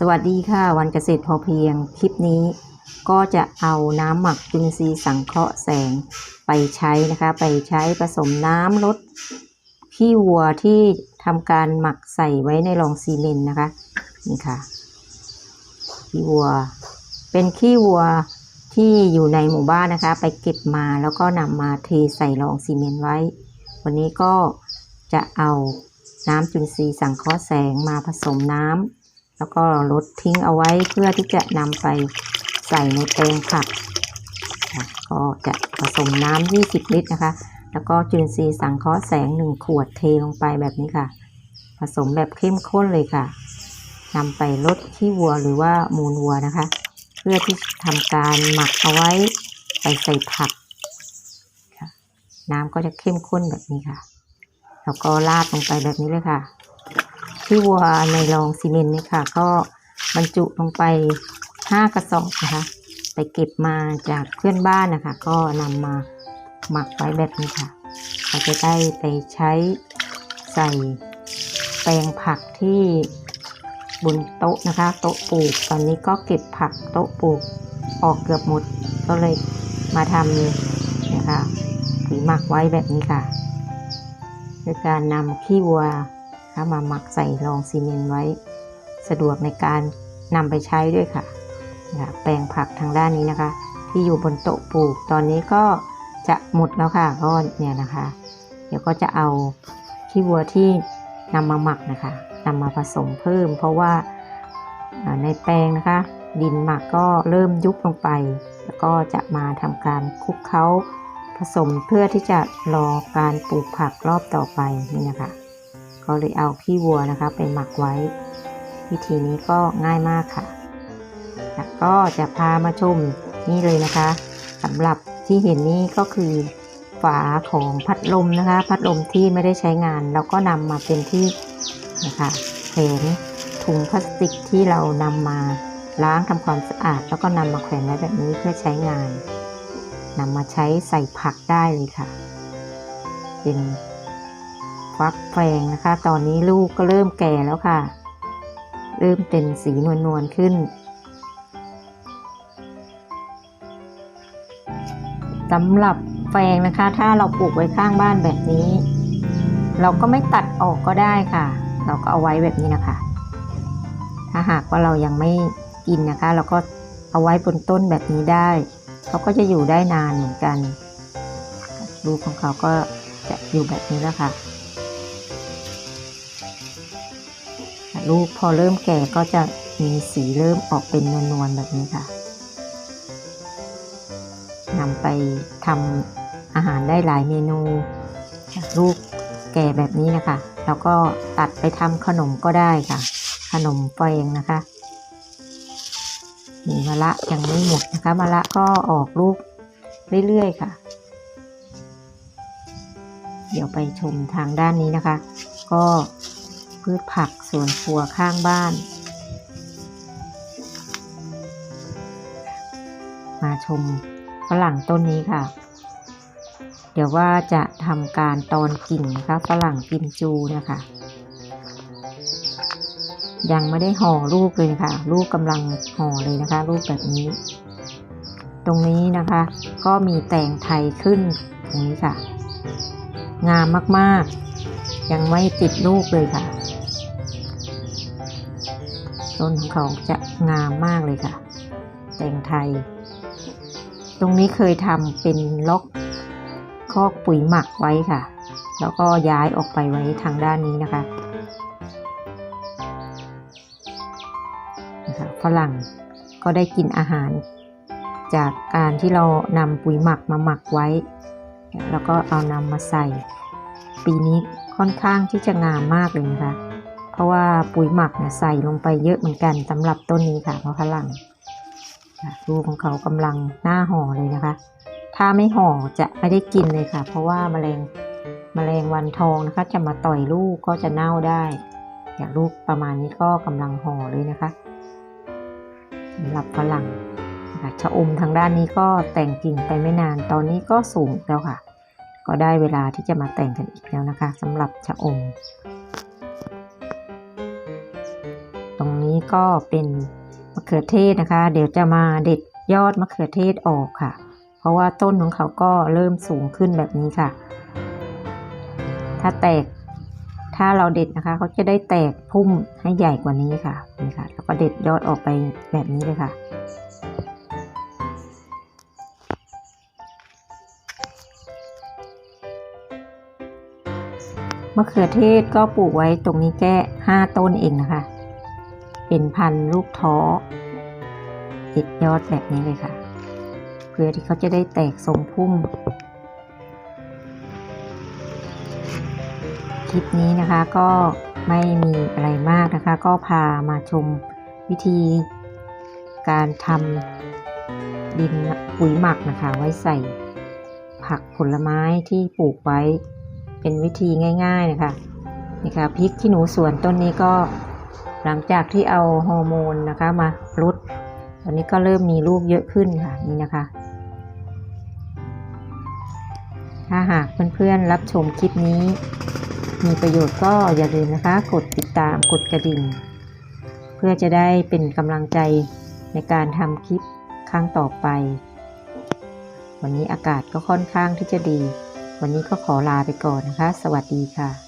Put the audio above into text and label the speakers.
Speaker 1: สวัสดีค่ะ วันเกษตรพอเพียง คลิปนี้ก็จะเอาน้ำหมักจุลินทรีย์สังเคราะห์แสงไปใช้นะคะ ไปใช้ผสมน้ำลดขี้วัวที่ทำการหมักใส่ไว้ในรองซีเมนต์นะคะนี่ค่ะขี้วัว เป็นขี้วัวที่อยู่ในหมู่บ้านนะคะ ไปเก็บมาแล้วก็นำมาเทใส่รองซีเมนต์ไว้ วันนี้ก็จะเอาน้ำจุลินทรีย์สังเคราะห์แสงมาผสมน้ำ แล้วก็ลดทิ้งเอาไว้เพื่อที่จะนำไปใส่ในแปลงผักก็จะผสมน้ำ 20 ลิตรนะคะ แล้วก็จุลินทรีย์สังเคราะห์แสง 1 ขวดเทลงไปแบบนี้ค่ะ ผสมแบบเข้มข้นเลยค่ะนำไปลดขี้วัวหรือว่ามูลวัวนะคะ เพื่อที่ทำการหมักเอาไว้ไปใส่ผัก น้ำก็จะเข้มข้นแบบนี้ค่ะ แล้วก็ราดลงไปแบบนี้เลยค่ะ ที่วัวในรองซีเมนต์นี่ค่ะ ก็บรรจุลงไปห้ากระสอบนะคะ ไปเก็บมาจากเพื่อนบ้านนะคะ ก็นำมาหมักไว้แบบนี้ค่ะเราจะได้ไปใช้ใส่แปลงผักที่บนโต๊ะนะคะ โต๊ะปลูก ตอนนี้ก็เก็บผักโต๊ะปลูกออกเกือบหมด ก็เลยมาทำนะคะหมักไว้แบบนี้ค่ะโดยการนำขี้วัว มาหมักใส่รองซีเมนต์ไว้ สะดวกในการนำไปใช้ด้วยค่ะนะแปลงผักทางด้านนี้นะคะ ที่อยู่บนโต๊ะปลูกตอนนี้ก็จะหมดแล้วค่ะก็เนี่ยนะคะ เดี๋ยวก็จะเอาขี้วัวที่นำมาหมักนะคะนำมาผสมเพิ่ม เพราะว่าอ่าในแปลงนะคะ ดินหมักก็เริ่มยุบลงไป แล้วก็จะมาทำการคลุกเคล้าผสมเพื่อที่จะรอการปลูกผักรอบต่อไปนี่นะคะ ก็เลยเอาขี้วัวนะคะไปหมักไว้ วิธีนี้ก็ง่ายมากค่ะ แล้วก็จะพามาชมนี่เลยนะคะสำหรับที่เห็นนี่ก็คือฝาของพัดลมนะคะ พัดลมที่ไม่ได้ใช้งานเราก็นำมาเป็นที่นะคะแขวนถุงพลาสติกที่เรานำมาล้างทำความสะอาด แล้วก็นำมาแขวนไว้แบบนี้เพื่อใช้งานนำมาใช้ใส่ผักได้เลยค่ะ เป็น ฟักแฟงนะคะ ตอนนี้ลูกก็เริ่มแก่แล้วค่ะ เริ่มเป็นสีนวลนวลๆขึ้นสำหรับแฟงนะคะ ถ้าเราปลูกไว้ข้างบ้านแบบนี้ เราก็ไม่ตัดออกก็ได้ค่ะ เราก็เอาไว้แบบนี้นะคะ ถ้าหากว่าเรายังไม่กินนะคะ เราก็เอาไว้บนต้นแบบนี้ได้เขาก็จะอยู่ได้นานเหมือนกันลูกของเขาก็จะอยู่แบบนี้แล้วค่ะ ลูกพอเริ่มแก่ก็จะมีสีเริ่มออกเป็นนวลๆแบบนี้ค่ะนำไปทำอาหารได้หลายเมนูลูกแก่แบบนี้นะคะ แล้วก็ตัดไปทำขนมก็ได้ค่ะ ขนมแปงนะคะมีมะละยังไม่หมดนะคะมะละก็ออกลูกเรื่อยๆค่ะ เดี๋ยวไปชมทางด้านนี้นะคะ ก็ พืชผักสวนครัวข้างบ้าน มาชมฝรั่งต้นนี้ค่ะ เดี๋ยวว่าจะทำการตอนกิ่งนะคะฝรั่งกิมจูนะคะ ยังไม่ได้ห่อลูกเลยค่ะ ลูกกำลังห่อเลยนะคะ ลูกแบบนี้ ตรงนี้นะคะ ก็มีแตงไทยขึ้นตรงนี้ค่ะ งามมากๆยังไม่ติดลูกเลยค่ะ ต้นของเขาจะงามมากเลยค่ะ แตงไทย ตรงนี้เคยทำเป็นล็อกคอกปุ๋ยหมักไว้ค่ะ แล้วก็ย้ายออกไปไว้ทางด้านนี้นะคะฝรั่งก็ได้กินอาหาร จากการที่เรานำปุ๋ยหมักมาหมักไว้ แล้วก็เอานำมาใส่ ปีนี้ค่อนข้างที่จะงามมากเลยนะคะ ราะว่าปุ๋ยหมักเนี่ยใส่ลงไปเยอะเหมือนกันสำหรับต้นนี้ค่ะเพราะฝรั่งลูกของเขากำลังหน้าห่อเลยนะคะ ถ้าไม่ห่อจะไม่ได้กินเลยค่ะ เพราะว่าแมลงแมลงวันทองนะคะ จะมาต่อยลูกก็จะเน่าได้ อย่างลูกประมาณนี้ก็กำลังห่อเลยนะคะสำหรับฝรั่งนะคะชะอมทางด้านนี้ก็แต่งกิ่งไปไม่นาน ตอนนี้ก็สูงแล้วค่ะ ก็ได้เวลาที่จะมาแต่งกันอีกแล้วนะคะสำหรับชะอม นี้ก็เป็นมะเขือเทศนะคะ เดี๋ยวจะมาเด็ดยอดมะเขือเทศออกค่ะ เพราะว่าต้นของเขาก็เริ่มสูงขึ้นแบบนี้ค่ะ ถ้าแตกถ้าเราเด็ดนะคะเขาจะได้แตกพุ่มให้ใหญ่กว่านี้ค่ะนี่ค่ะ แล้วก็เด็ดยอดออกไปแบบนี้เลยค่ะมะเขือเทศก็ปลูกไว้ตรงนี้แค่ห้าต้นเองนะคะ เป็นพันลูกท้อติดยอดแบบนี้เลยค่ะ เพื่อที่เขาจะได้แตกทรงพุ่ม คลิปนี้นะคะก็ไม่มีอะไรมากนะคะ ก็พามาชมวิธีการทำดินปุ๋ยหมักนะคะ ไว้ใส่ผักผลไม้ที่ปลูกไว้เป็นวิธีง่าย ๆนะคะนี่ค่ะพริกขี้หนูสวนต้นนี้ก็ หลังจากที่เอาฮอร์โมนนะคะมาลดตอนนี้ก็เริ่มมีลูกเยอะขึ้นค่ะนี่นะคะ ถ้าหากเพื่อนๆรับชมคลิปนี้ มีประโยชน์ก็อย่าลืมนะคะ กดติดตามกดกระดิ่ง เพื่อจะได้เป็นกำลังใจในการทำคลิปครั้งต่อไป วันนี้อากาศก็ค่อนข้างที่จะดี วันนี้ก็ขอลาไปก่อนนะคะ สวัสดีค่ะ